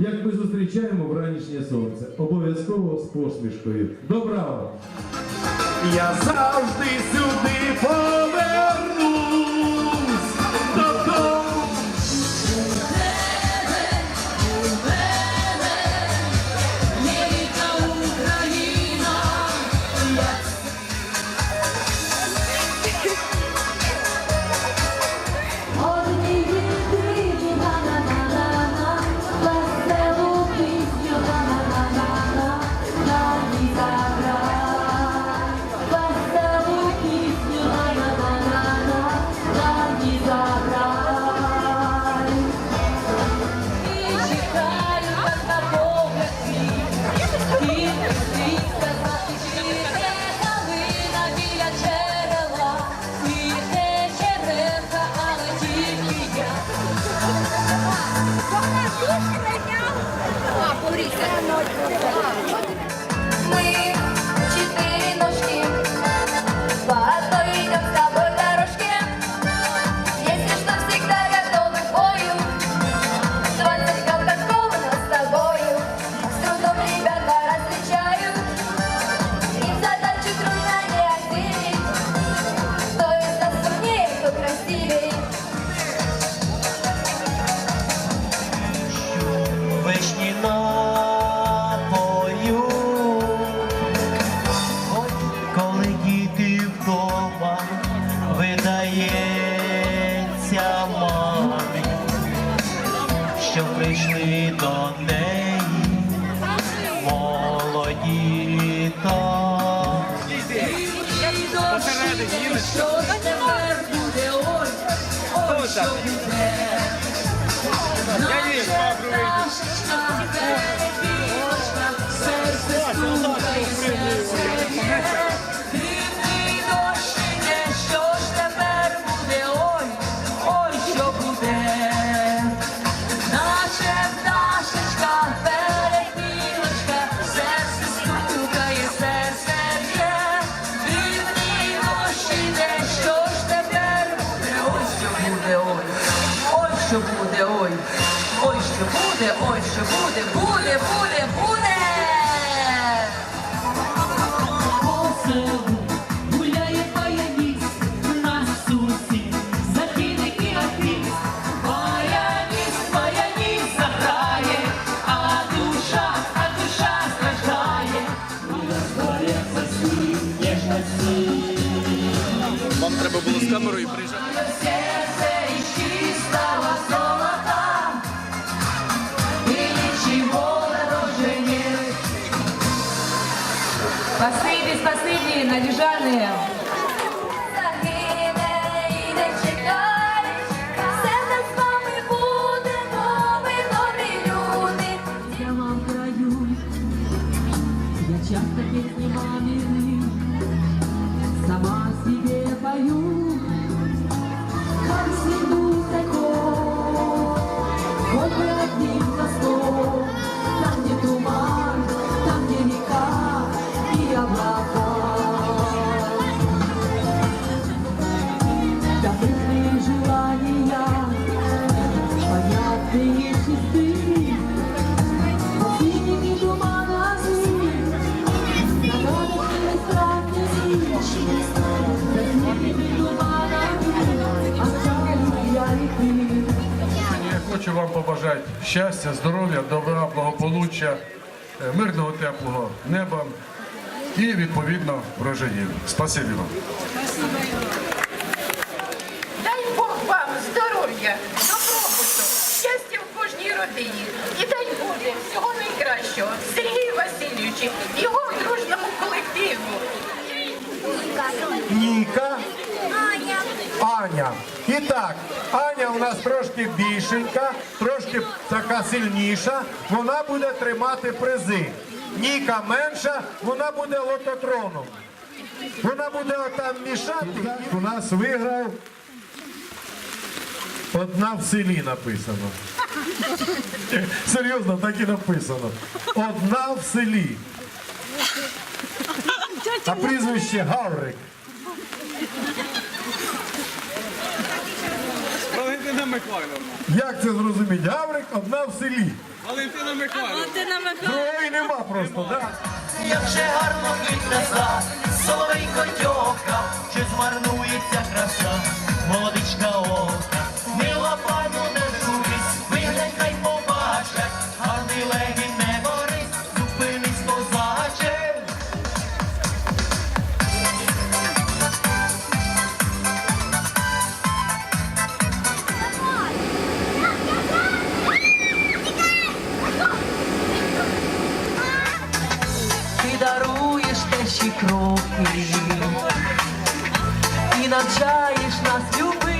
як ми зустрічаємо вранішнє сонце. Обов'язково з посмішкою. Добра! Я завжди сюди повернусь видається мамі, що прийшли до неї молоді та. Що тепер буде, ой, ой, що страждає. І розгоряться сні, ніжності. Вам треба було з камерою приїжджати. Спасибі, хочу вам побажати щастя, здоров'я, добра, благополуччя, е, мирного теплого неба і відповідно врожаїв. Спасибі вам. Дай Бог вам здоров'я, добробуту, щастя в кожній родині. І дай Боже всього найкращого Сергію Васильовичу, його дружному колективу. Ніка. Аня. І так, Аня у нас трошки більшенька, трошки така сильніша. Вона буде тримати призи. Ніка менша, вона буде лототроном. Вона буде отам мішати. У нас виграв. Одна в селі написано. Серйозно, так і написано. Одна в селі. А прізвище Гаврик. Валентина Михайловна. Як це зрозуміти? Гаврик одна в селі. Валентина Михайловна. Другої нема просто, так? Як же гарно сад, соловейко тьока, чи змарнується краса, молодичка ока, мила пану Не навчаєш нас любым.